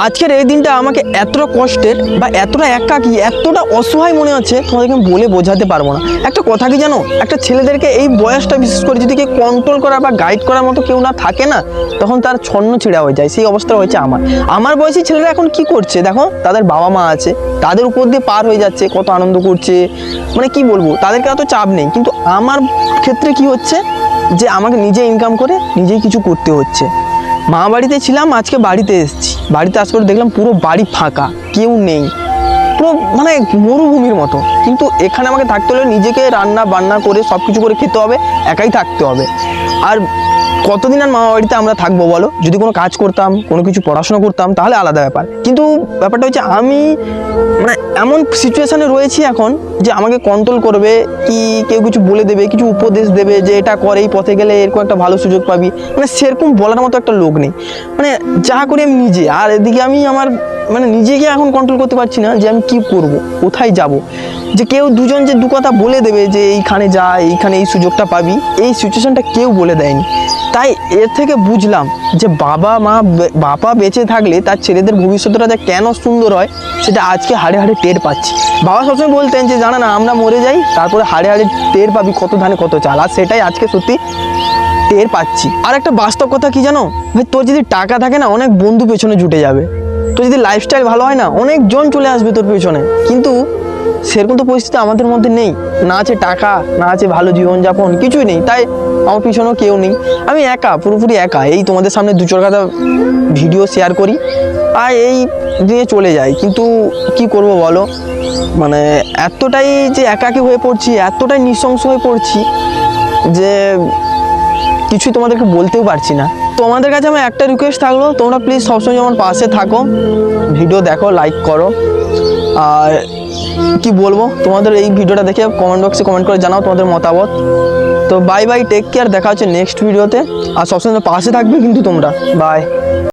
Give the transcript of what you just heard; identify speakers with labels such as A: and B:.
A: আজকের এই দিনটা আমাকে এতটা কষ্টের বা এতটা একাকী, এতটা অসহায় মনে হচ্ছে, তোমাদেরকে আমি বলে বোঝাতে পারব না। একটা কথা কি জানো? একটা ছেলেদেরকে এই বয়সটা বিশেষ করে যদি কেউ কন্ট্রোল করা বা গাইড করার মতো কেউ না থাকে না, তখন তার ছন্ন ছিঁড়া হয়ে যায়। সেই অবস্থা হয়েছে আমার। আমার বয়সী ছেলেরা এখন কি করছে দেখো? তাদের বাবা মা আছে, তাদের উপর দিয়ে পার হয়ে যাচ্ছে, কত আনন্দ করছে। মানে কি বলব? তাদেরকে অত চাপ নেই। কিন্তু আমার ক্ষেত্রে কি হচ্ছে? যে আমাকে নিজে ইনকাম করে নিজেই কিছু করতে হচ্ছে। মা বাড়িতে ছিলাম, আজকে বাড়িতে এসেছি। বাড়িতে আসার পর দেখলাম পুরো বাড়ি ফাঁকা কেউ নেই। পুরো মানে মরুভূমির মতো। কিন্তু এখানে আমাকে থাকতে হলে নিজেকে রান্না, বান্না করে সব কিছু করে খেতে হবে, একাই থাকতে হবে। আর কতদিন আর মামা বাড়িতে আমরা থাকব বলো? যদি কোনো কাজ করতাম, কোনো কিছু পড়াশোনা করতাম, তাহলে আলাদা ব্যাপার। কিন্তু ব্যাপারটা হচ্ছে আমি মানে এমন সিচুয়েশানে রয়েছি এখন যে আমাকে কন্ট্রোল করবে, কি কেউ কিছু বলে দেবে, কিছু উপদেশ দেবে যে এটা করে, এই পথে গেলে এরকম একটা ভালো সুযোগ পাবি। মানে সেরকম বলার মতো একটা লোক নেই। মানে যা করি আমি নিজে। আর এদিকে আমি আমার মানে নিজেকে এখন কন্ট্রোল করতে পারছি না যে আমি কি করব, কোথায় যাব। যে কেউ দুজন যে দু কথা বলে দেবে যে এইখানে যা, এইখানে এই সুযোগটা পাবি, এই সিচুয়েশনটা কেউ বলে দেয়নি। তাই এর থেকে বুঝলাম যে বাবা মা বাবা বেঁচে থাকলে তার ছেলেদের ভবিষ্যৎটা যে কেন সুন্দর হয়, সেটা আজকে হাড়ে হাড়ে টের পাচ্ছি। বাবা সবসময় বলতেন যে, জানা না, আমরা মরে যাই, তারপরে হাড়ে হাড়ে টের পাবি কত ধানে কত চাল। আর সেটাই আজকে সত্যি টের পাচ্ছি। আর একটা বাস্তব কথা কি জানো? ভাই, তোর যদি টাকা থাকে না, অনেক বন্ধু পেছনে জুটে যাবে। তোর যদি লাইফস্টাইল ভালো হয় না অনেকজন চলে আসবে তোর পেছনে। কিন্তু সেরকম তো পরিস্থিতি আমাদের মধ্যে নেই। না আছে টাকা, না আছে ভালো জীবনযাপন, কিছুই নেই। তাই আমার পিছনেও কেউ নেই। আমি একা, পুরোপুরি একা। এই তোমাদের সামনে দু চার কথা ভিডিও শেয়ার করি আর এই দিয়ে চলে যাই। কিন্তু কি করব বলো? মানে এতটাই যে একাকী হয়ে পড়ছি, এতটাই নৃশংস হয়ে পড়ছি যে কিছুই তোমাদেরকে বলতেও পারছি না। তোমাদের কাছে আমার একটা রিকোয়েস্ট থাকল, তোমরা প্লিজ সবসময় যেমন পাশে থাকো। ভিডিও দেখো লাইক করো। আর কি বলব, তোমাদের এই ভিডিওটা দেখে কমেন্ট বক্সে কমেন্ট করে জানাও তোমাদের মতামত। তো বাই বাই টেক কেয়ার দেখা হচ্ছে নেক্সট ভিডিওতে আর সবসময় পাশে থাকবে কিন্তু তোমরা। বাই